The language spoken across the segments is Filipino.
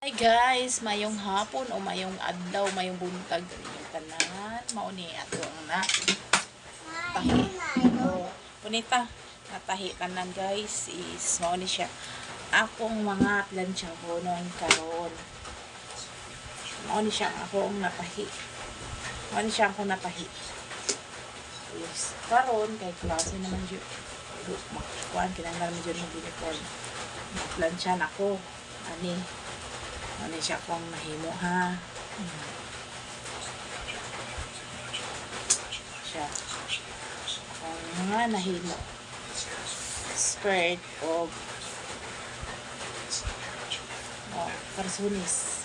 Hi guys, mayong hapon o mayong adlaw, mayong buntag yung tanan. Mauni ato ang na tahi. O, punita, natahi tanan guys is mauni siya. Akong mga plancha ko noon karon. Mauni siya akong natahi. Mauni siya akong natahi. Yes. Karon kay klase naman yun. Makuan, kinanggal mo dyan yung uniform. Plancha na ko. Ani, ano siya kung nahimo ha. Siya. Kung mga nahimo. Skirt o oh, karsunis.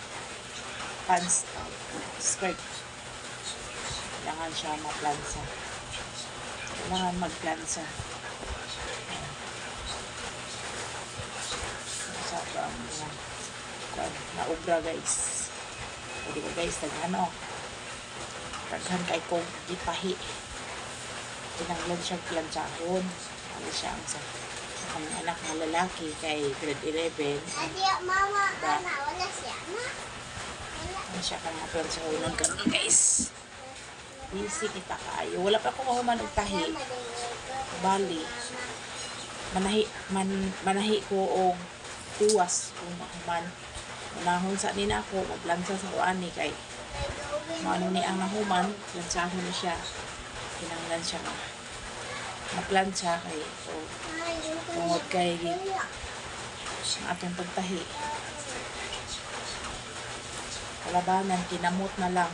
Pants. Skirt. Kailangan siya maplansa. Kailangan magplansa. Sa ang mga kwan, naubra guys. Pwede ko guys, nag ano, kay kong ipahi. Tinanglan siya planchahon. Ano siya ang sa ang anak na lalaki kay grade 11. Adik, mama, anak, wala siya. Wala. Ano siya kang maplanchahonon kami guys. Busy kita kayo. Wala pa akong mahuman og tahi. Bali. Manahi, man, manahi ko og tuwas kung mahuman. Manahon sa nina ako, maglansa sa kuani kay Maano ni ang nahuman, plansahon na siya. Kinanglan siya nga. Maplansya kay o tungod kay ang atong pagtahi. Kalabanan, kinamot na lang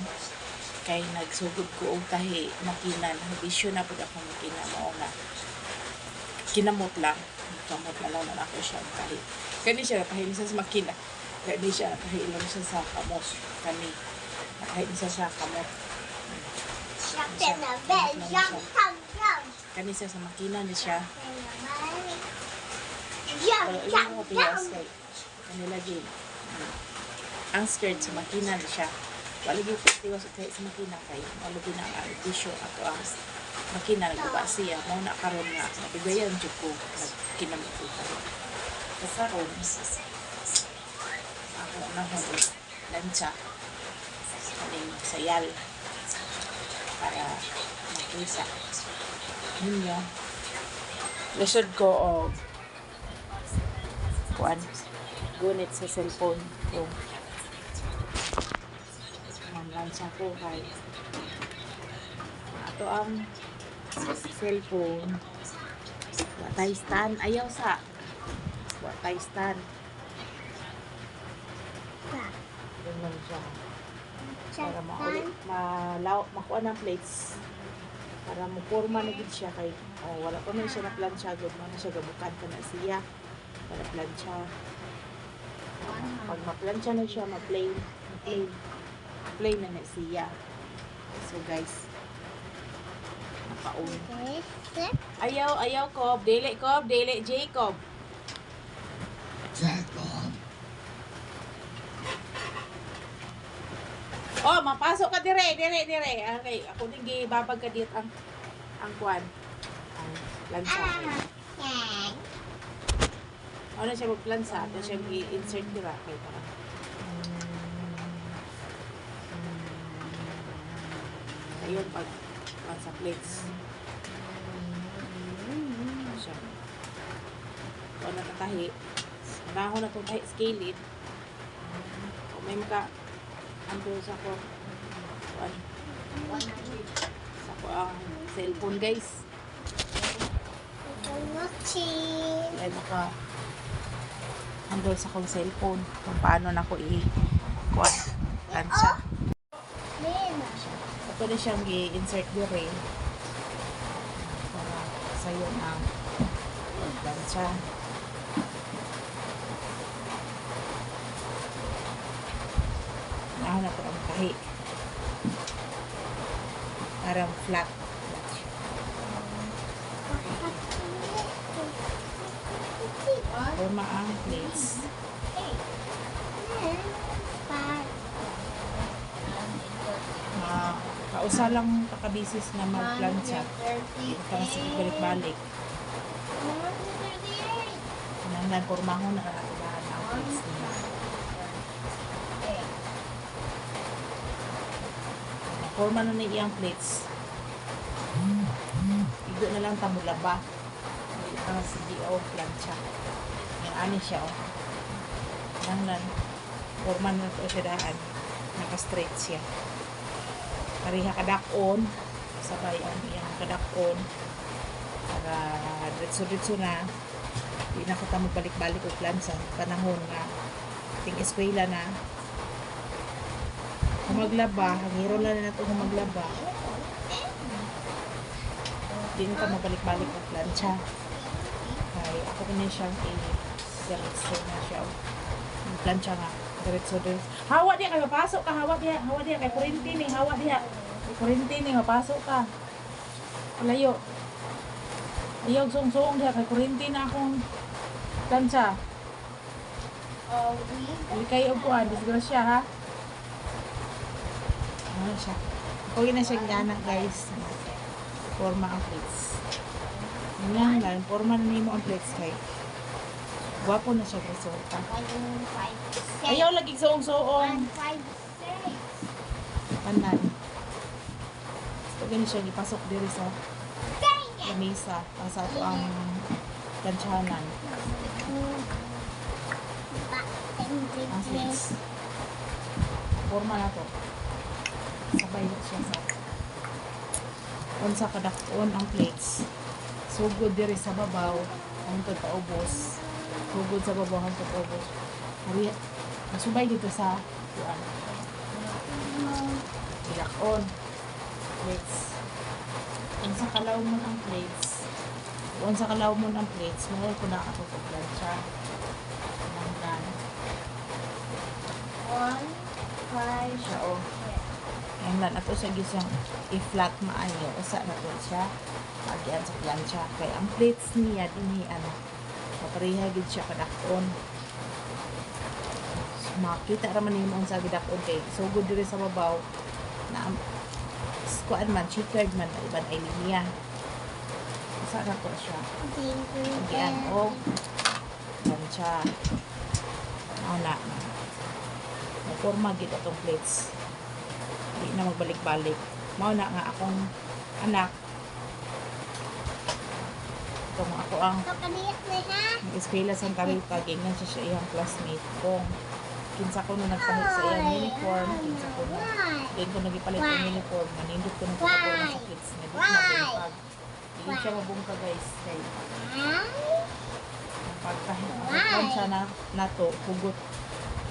kay nagsugod ko og tahi makinan. Bisyo na pud ako makina mao na. Kinamot lang. Kamot na lang na ako siya tahi. Kani siya tahi sa makina. Kani siya tahi lang siya sa kamot. Kani. Tahi siya sa jump. Kani siya sa makina ni siya. Pero mga piyas jump. kay kanila din. Hmm. Ang skirt sa makina ni siya. Wala gyud ko tiwas kay sa makina kay wala gyud na ang tissue ato ang makina nagba siya mo na karon nga nabigayan jud ko nagkinamot ko karon. Sa ho lancha. Kaning sayal. Para makisa ninyo lisod ko og kuan gunit sa cellphone ko. Manlansya ko kay ato ang cellphone. Watay stand ayaw sa. Watay stand ganun siya para mauli malaw makuha ng plates. Para mo forma na gid siya kay oh, wala pa man siya na plancha gud man siya gabukan pa na siya. Para plancha. Pag ma-plancha na siya ma-plain ma-plain. Plain na na siya. So guys nakaon ayaw ayaw ko dili ko dili Jacob Oh, mapasok ka dire, dire, dire. Okay, ako din gibabag ka dit ang ang kwan. Ang lansa. Ah, Ano siya magplansa, tapos siya i-insert dira kay para. Ayun, pag pag sa plates. Ano siya. O nakatahi. Nakaho na itong scale it. Kung may maka ando sa ko. Kuan. Sa ko ang cellphone guys. Nochi. ay maka handle sa kong cellphone kung paano na ko i kuan lansya. Ito na siyang i-insert dire para sa'yo ang lansya. Ako na po ang kahi. Parang flat. Forma ang plates. Ma kausa lang pakabisis na magplansya. Para sa balik-balik. Nang nagpormaho na kakatibahan ang plates nila. Forma na ni iyang plates. Igo na lang tamula ba? Ang CDO plancha. Yan ani siya oh. Lang lang. Forma na to siya daan. Naka-straight siya. Pariha kadakon. Sabay ang iyang kadakon. Para ditso-ditso na. Di na kita magbalik-balik o plancha. Panahon nga. Ting eskwela na. Maglaba, hangiro na na ito maglaba. Di na ka mabalik-balik ang plancha. Ay, ako ko na siyang i-diretso na siya. Yung plancha nga. Diretso diretso. Hawa diya kay mapasok ka. Hawa diya. Hawa diya kay kurinti ni. Hawa diya. Kay kurinti ni. Mapasok ka. Layo. Ayaw sung-sung diya kay kurinti na akong plancha. Oh, Hindi kayo upuan. Disgrasya ha. Ano siya? Ako na siya gana guys. Forma ang plates. Yun lang lang. Forma na nimo ang plates kay. Gwapo na siya resulta. Ayaw lagi five six. Panan. So, ganun siya. Ipasok diri sa lamesa. Ang sa ito ang planchanan. Ang plates. Forma na to. Sabay siya sa unsa kadakon ang plates. Sugod diri sa babaw hangtod paubos. Sugod sa babaw hangtod paubos. Hari masubay dito sa kuan. Ilakon. Plates. Unsa kalaw mo ang plates. Unsa kalaw mo ang plates, mo ko na ato ko plancha. Nanggan. One five Siya oh. Yan lang, ato siya gisang i-flat maayo. Usa na po siya. Pagyan sa plancha. Kaya ang plates niya, dinhi ano, mapareha gid siya kadakon. So, makita raman nimo ang sa gidakon kay sugod diri sa babaw na kuan man, checkered man, iban ay linya. Usa na po siya. Pagyan, oh. Plancha. Ano na. May forma gid atong plates na magbalik-balik. Mao na nga akong anak. Ito mo ako ang na nag-eskwela sa Tarita. Ganyan siya siya iyang classmate ko. Kinsa ko na nagpahit sa iyang uniform. Kinsa ko na. Din ko nagipalit ng uniform. Manindot ko ng na sa kids. Nga di ko mabungkag. Hindi siya mabungkag guys. Kaya Huh? ang pagplansya na nato, hugot.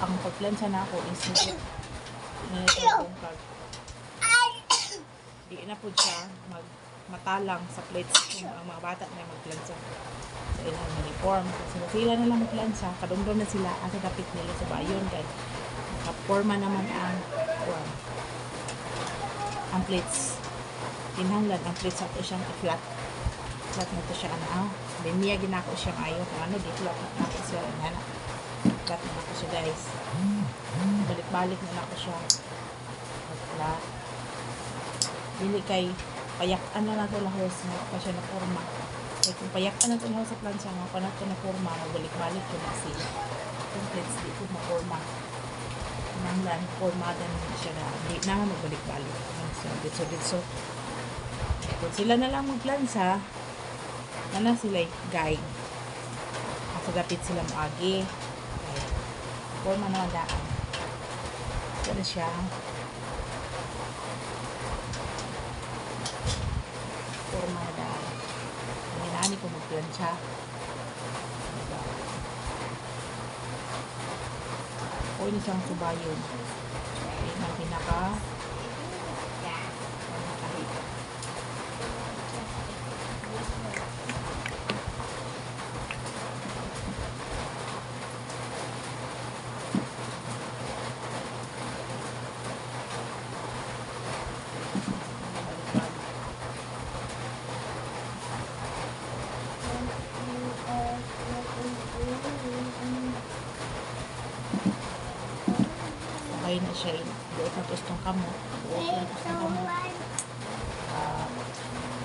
Ang pagplansya na ako is hugot. Ngayon ko mabungkag. Di na siya mag matalang sa plates kung ang mga bata na magplansa sa ilang uniform. Kasi sila na lang magplansa, kadumdum na sila asa dapit nila sa bayon kay nakaporma naman ang kuwan. ang plates. Tinhanglan ang plates ato siyang i-flat. Flat na to siya ano. Ah, linya ginako siyang ayo kung ano di flat na ako siya ana. Flat na ako siya guys. Balik-balik na ako siya. Flat dili kay payak-an na nato lahos nga pa siya na forma kay kung payak-an na to lahos sa plancha nga pa nato na forma magbalik-balik ko na siya. Completes di ko ma-forma nanglan formada na siya na di na magbalik-balik so ditso ditso kung sila na lang magplansa na sila guide. At dapit sila maagi. Kaya, forma na daan. Ito na siya formada. Hinani ko magplansya. O ini siyang subayon. Ayun ang pinaka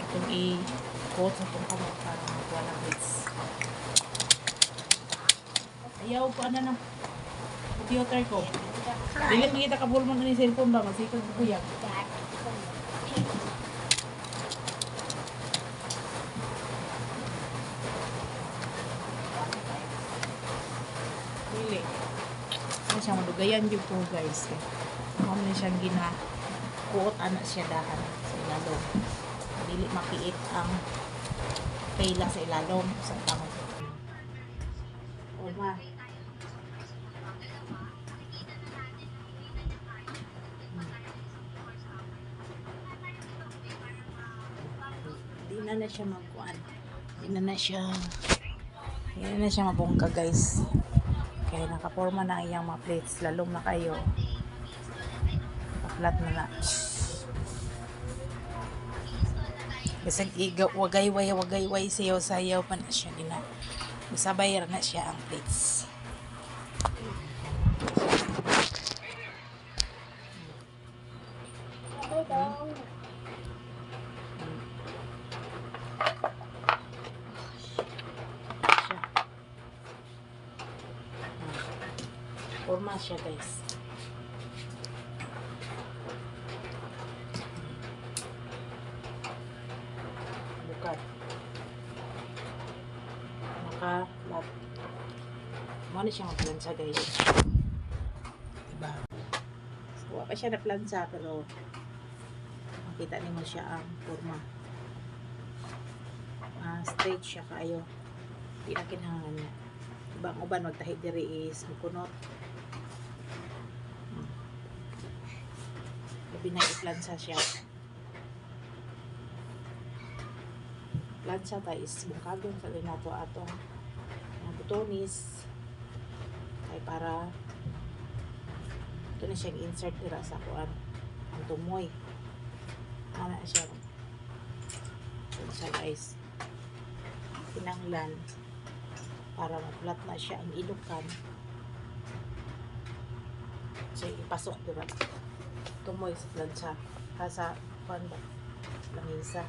Itong i-coat na itong kamot para makuha ng bits. Ayaw ko ano ng computer ko. Dilit na kita kabul mo na ni cellphone ba? Masikag ko yan. Pili. Ay, siya madugayan yung po guys. Eh. Ano na siyang ginaha kuot anak siya dahan sa ilalom. Dili makiit ang pela sa ilalom sa tangon. Oma. Di na na siya magkuan. Di na na siya di na siya mabungka guys. Kaya nakaporma na ang iyang mga plates. Lalong na kayo. Kaplat na na. Bisag iga wagay way wagay way sayaw sayaw pa na siya gina. Bisabay na siya ang plates. Ah. Forma siya guys. Siya magplansa guys. Diba? So, wala pa siya na plansa pero makita niyo siya ang forma. Ah, straight siya kayo di na kinahanglan niya. Ibang uban magtahi diri is mukunot. Hmm. Labi na iplansa siya. Plansa ta is bungkagon sa linato ato ang butonis ay para ito na siyang insert dira sa kuan ang tumoy. Ana siya. Ito siya guys pinanglan para maplat na siya. Ang ilukan so ipasok diba tumoy sa plansa. Ha sa kuan ba? Langisa